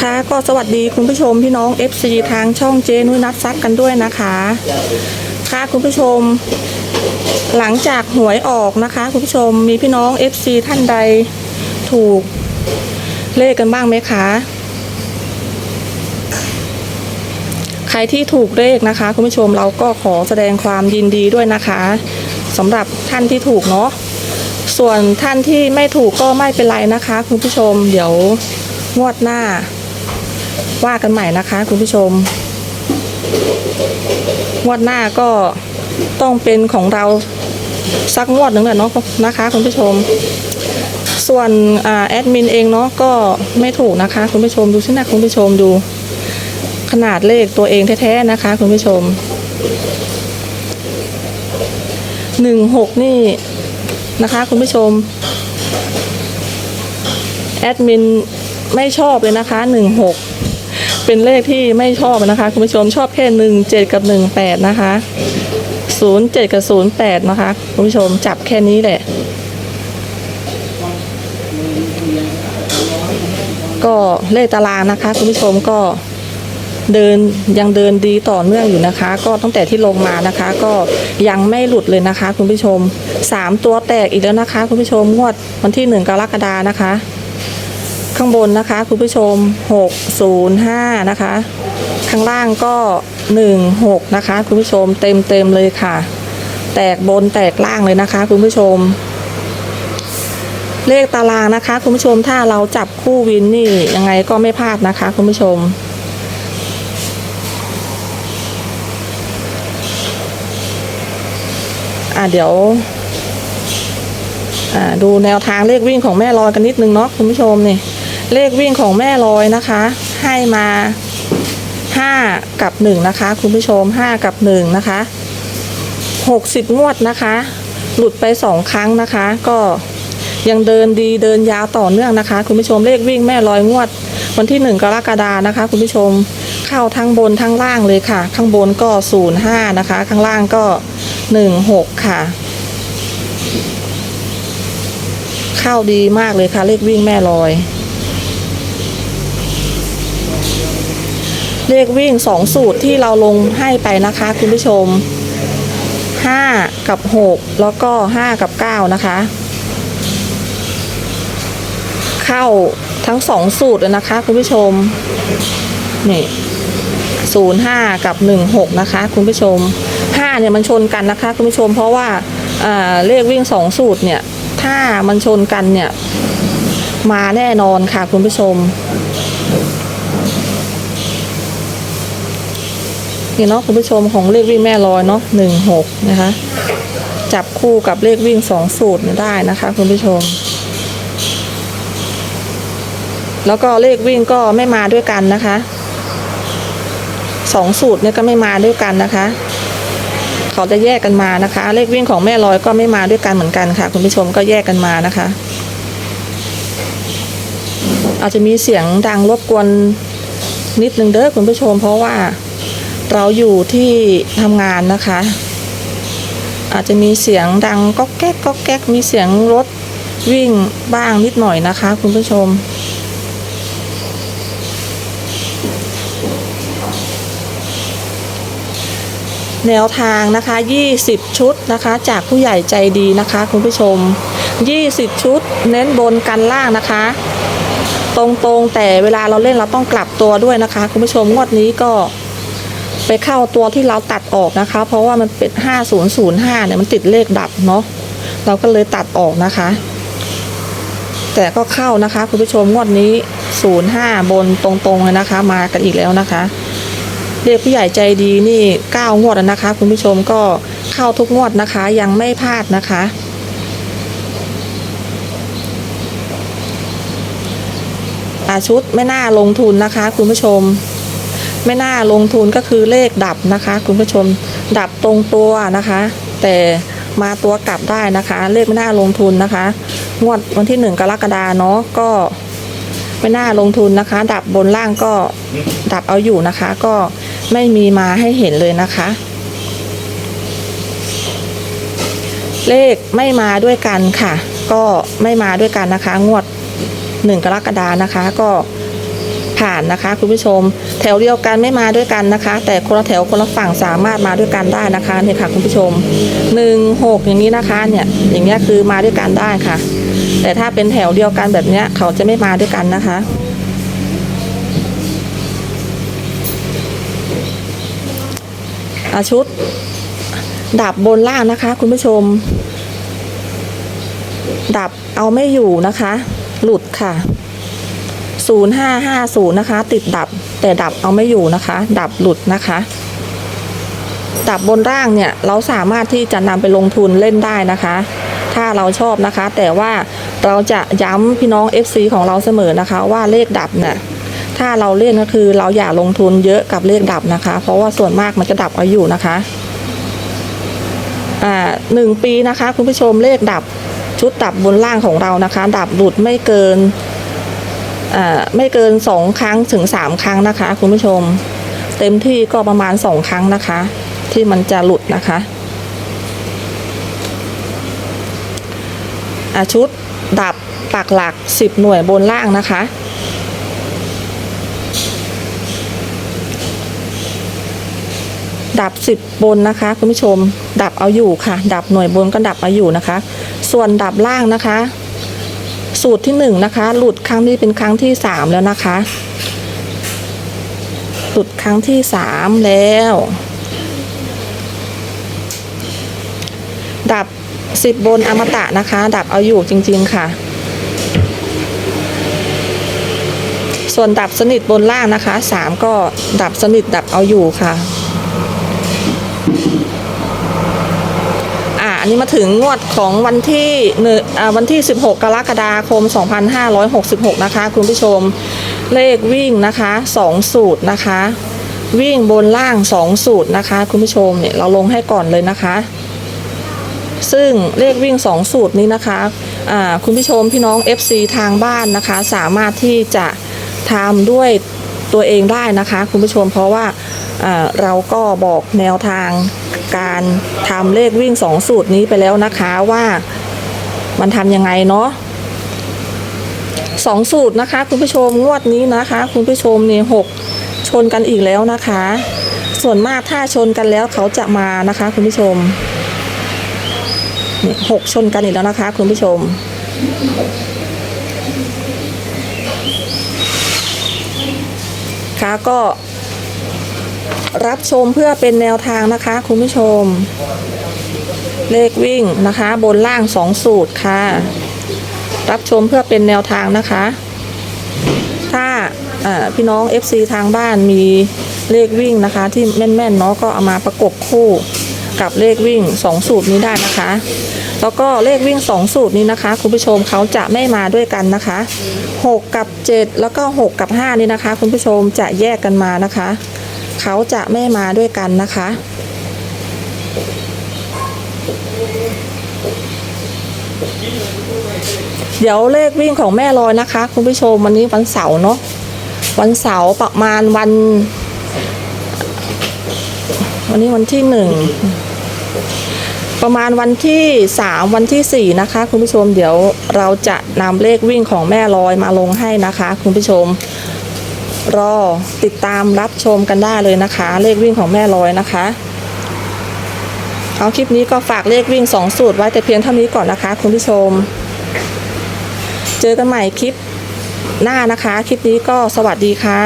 ค่ะก็สวัสดีคุณผู้ชมพี่น้อง FC ทางช่องเจนุ้ยนัดซักกันด้วยนะคะ ค่ะคุณผู้ชม หลังจากหวยออกนะคะ คุณผู้ชมมีพี่น้อง FC ท่านใดถูกเลขกันบ้างไหมคะ ใครที่ถูกเลขนะคะ คุณผู้ชมเราก็ขอแสดงความยินดีด้วยนะคะสำหรับท่านที่ถูกเนาะส่วนท่านที่ไม่ถูกก็ไม่เป็นไรนะคะ คุณผู้ชมเดี๋ยวงวดหน้า ว่ากันใหม่นะคะ คุณผู้ชมงวดหน้าก็ต้องเป็นของเราสักงวดหนึ่งแหละเนาะนะคะ คุณผู้ชม ส่วนอ่าแอดมินเองเนาะก็ไม่ถูกนะคะ คุณผู้ชมดูสินะคุณผู้ชมดูขนาดเลขตัวเองแท้ๆนะคะ คุณผู้ชมหนึ่งหกนี่นะคะ คุณผู้ชมแอดมินไม่ชอบเลยนะคะหนึ่งหก เป็นเลขที่ไม่ชอบนะคะ คุณผู้ชมชอบแค่หนึ่งเจ็ดกับหนึ่งแปดนะคะศูนย์เจ็ดกับศูนย์แปดนะคะ คุณผู้ชมจับแค่นี้แหละ ก็เลขตารางนะคะ คุณผู้ชมก็เดินยังเดินดีต่อเนื่องอยู่นะคะ ก็ตั้งแต่ที่ลงมานะคะ ก็ยังไม่หลุดเลยนะคะ คุณผู้ชมสามตัวแตกอีกแล้วนะคะ คุณผู้ชมงวดวันที่หนึ่งกรกฎานะคะ ข้างบนนะคะ คุณผู้ชมหกศูนย์ห้านะคะ ข้างล่างก็หนึ่งหกนะคะ คุณผู้ชมเต็มเต็มเลยค่ะ แตกบนแตกล่างเลยนะคะ คุณผู้ชม เลขตารางนะคะ คุณผู้ชมถ้าเราจับคู่วินนี่ยังไงก็ไม่พลาดนะคะ คุณผู้ชมอ่าเดี๋ยวอ่าดูแนวทางเลขวิ่งของแม่ลอยกันนิดนึงเนาะคุณผู้ชมนี่ เลขวิ่งของแม่ลอยนะคะ ให้มาห้ากับหนึ่งนะคะ คุณผู้ชมห้ากับหนึ่งนะคะหกสิบงวดนะคะ หลุดไปสองครั้งนะคะ ก็ยังเดินดีเดินยาวต่อเนื่องนะคะ คุณผู้ชมเลขวิ่งแม่ลอยงวด วันที่หนึ่งกรกฎานะคะ คุณผู้ชมเข้าทั้งบนทั้งล่างเลยค่ะ ข้างบนก็ศูนย์ห้านะคะ ข้างล่างก็หนึ่งหกค่ะ เข้าดีมากเลยค่ะ เลขวิ่งแม่ลอย เลขวิ่งสองสูตรที่เราลงให้ไปนะคะคุณผู้ชมห้ากับหกแล้วก็ห้ากับเก้านะคะ เข้าทั้งสองสูตรเลยนะคะคุณผู้ชม นี่ศูนย์ห้ากับหนึ่งหกนะคะ คุณผู้ชมห้าเนี่ยมันชนกันนะคะ คุณผู้ชม เพราะว่าอ่าเลขวิ่งสองสูตรเนี่ย ถ้ามันชนกันเนี่ย มาแน่นอนค่ะคุณผู้ชม นี่เนาะคุณผู้ชมของเลขวิ่งแม่ลอยเนาะหนึ่งหกนะคะ จับคู่กับเลขวิ่งสองสูตรได้นะคะ คุณผู้ชม แล้วก็เลขวิ่งก็ไม่มาด้วยกันนะคะสองสูตรเนี่ยก็ไม่มาด้วยกันนะคะ เขาจะแยกกันมานะคะ เลขวิ่งของแม่ลอยก็ไม่มาด้วยกันเหมือนกันค่ะ คุณผู้ชมก็แยกกันมานะคะ อาจจะมีเสียงดังรบกวนนิดนึงเด้อคุณผู้ชม เพราะว่า เราอยู่ที่ทำงานนะคะ อาจจะมีเสียงดังก๊อกแก๊กก๊อกแก๊กมีเสียงรถวิ่งบ้างนิดหน่อยนะคะ คุณผู้ชม แนวทางนะคะ 20 ชุดนะคะ จากผู้ใหญ่ใจดีนะคะ คุณผู้ชม 20 ชุด เน้นบนกันล่างนะคะ ตรงๆแต่เวลาเราเล่นเราต้องกลับตัวด้วยนะคะ คุณผู้ชมงวดนี้ก็ ไปเข้าตัวที่เราตัดออกนะคะ เพราะว่ามันเป็น 5005 เนี่ยมันติดเลขดับเนาะเราก็เลยตัดออกนะคะ แต่ก็เข้านะคะ คุณผู้ชมงวดนี้ 05 บนตรงๆเลยนะคะ มากันอีกแล้วนะคะเรียกผู้ใหญ่ใจดีนี่เก้างวดนะคะ คุณผู้ชมก็เข้าทุกงวดนะคะ ยังไม่พลาดนะคะ อาชุดไม่น่าลงทุนนะคะ คุณผู้ชม ไม่น่าลงทุนก็คือเลขดับนะคะ คุณผู้ชมดับตรงตัวนะคะ แต่มาตัวกลับได้นะคะ เลขไม่น่าลงทุนนะคะ งวดวันที่หนึ่งกรกฎาเนาะก็ไม่น่าลงทุนนะคะ ดับบนล่างก็ดับเอาอยู่นะคะ ก็ไม่มีมาให้เห็นเลยนะคะ เลขไม่มาด้วยกันค่ะ ก็ไม่มาด้วยกันนะคะ งวดหนึ่งกรกฎานะคะ ก็ ผ่านนะคะ คุณผู้ชม แถวเดียวกันไม่มาด้วยกันนะคะ แต่คนละแถวคนละฝั่งสามารถมาด้วยกันได้นะคะเนี่ยค่ะคุณผู้ชมหนึ่งหกอย่างนี้นะคะเนี่ยอย่างเงี้ยคือมาด้วยกันได้ค่ะ แต่ถ้าเป็นแถวเดียวกันแบบเนี้ยเขาจะไม่มาด้วยกันนะคะชุดดับบนล่างนะคะ คุณผู้ชม ดับเอาไม่อยู่นะคะ หลุดค่ะ 0550 นะคะ ติดดับแต่ดับเอาไม่อยู่นะคะ ดับหลุดนะคะ ดับบนล่างเนี่ยเราสามารถที่จะนำไปลงทุนเล่นได้นะคะ ถ้าเราชอบนะคะ แต่ว่าเราจะย้ำพี่น้อง FC ของเราเสมอนะคะ ว่าเลขดับเนี่ยถ้าเราเล่นก็คือเราอย่าลงทุนเยอะกับเลขดับนะคะ เพราะว่าส่วนมากมันจะดับเอาอยู่นะคะอ่าหนึ่งปีนะคะ คุณผู้ชมเลขดับชุดดับบนล่างของเรานะคะ ดับหลุดไม่เกิน ไม่เกินสองครั้งถึงสามครั้งนะคะ คุณผู้ชม เต็มที่ก็ประมาณสองครั้งนะคะ ที่มันจะหลุดนะคะชุดดับปักหลักสิบหน่วยบนล่างนะคะดับสิบบนนะคะ คุณผู้ชม ดับเอาอยู่ค่ะ ดับหน่วยบนก็ดับเอาอยู่นะคะ ส่วนดับล่างนะคะ สูตรที่หนึ่งนะคะ หลุดครั้งนี้เป็นครั้งที่สามแล้วนะคะ หลุดครั้งที่สามแล้ว ดับสิบบนอมตะนะคะ ดับเอาอยู่จริง ๆ ค่ะ ส่วนดับสนิทบนล่างนะคะสามก็ดับสนิทดับเอาอยู่ค่ะ อ่าอั นี้มาถึงงวดของวันที่หนึ่งวันที่ 16 กรกฎาคม 2566 นะคะ คุณผู้ชมเลขวิ่งนะคะ 2 สูตรนะคะ วิ่งบนล่าง 2 สูตรนะคะ คุณผู้ชมเนี่ยเราลงให้ก่อนเลยนะคะ ซึ่งเลขวิ่ง 2 สูตรนี้นะคะคุณผู้ชมพี่น้อง FC ทางบ้านนะคะ สามารถที่จะทำด้วย ตัวเองได้นะคะ คุณผู้ชมเพราะว่าเราก็บอกแนวทางการทำเลขวิ่ง 2 สูตรนี้ไปแล้วนะคะว่ามันทำยังไงเนาะสองสูตรนะคะ คุณผู้ชมงวดนี้นะคะ คุณผู้ชมเนี่ยหกชนกันอีกแล้วนะคะ ส่วนมากถ้าชนกันแล้วเขาจะมานะคะ คุณผู้ชมเนี่ยหกชนกันอีกแล้วนะคะ คุณผู้ชม คะก็รับชมเพื่อเป็นแนวทางนะคะ คุณผู้ชม เลขวิ่งนะคะ บนล่างสองสูตรค่ะ รับชมเพื่อเป็นแนวทางนะคะ ถ้าอ่าพี่น้อง FC ทางบ้านมีเลขวิ่งนะคะ ที่แม่นๆเนาะก็เอามาประกบคู่ กับเลขวิ่ง 2 สูตรนี้ได้นะคะ แล้วก็เลขวิ่ง 2 สูตรนี้นะคะ คุณผู้ชมเขาจะไม่มาด้วยกันนะคะ 6 กับ 7 แล้วก็ 6 กับ 5 นี่นะคะ คุณผู้ชมจะแยกกันมานะคะ เขาจะไม่มาด้วยกันนะคะเดี๋ยวเลขวิ่งของแม่ลอยนะคะ คุณผู้ชมวันนี้วันเสาร์เนาะวันเสาร์ประมาณวัน วันนี้วันที่หนึ่ง ประมาณวันที่สามวันที่สี่นะคะ คุณผู้ชมเดี๋ยวเราจะนำเลขวิ่งของแม่ลอยมาลงให้นะคะ คุณผู้ชม รอติดตามรับชมกันได้เลยนะคะ เลขวิ่งของแม่ลอยนะคะเอาคลิปนี้ก็ฝากเลขวิ่งสองสูตรไว้แต่เพียงเท่านี้ก่อนนะคะ คุณผู้ชม เจอกันใหม่คลิปหน้านะคะ คลิปนี้ก็สวัสดีค่ะ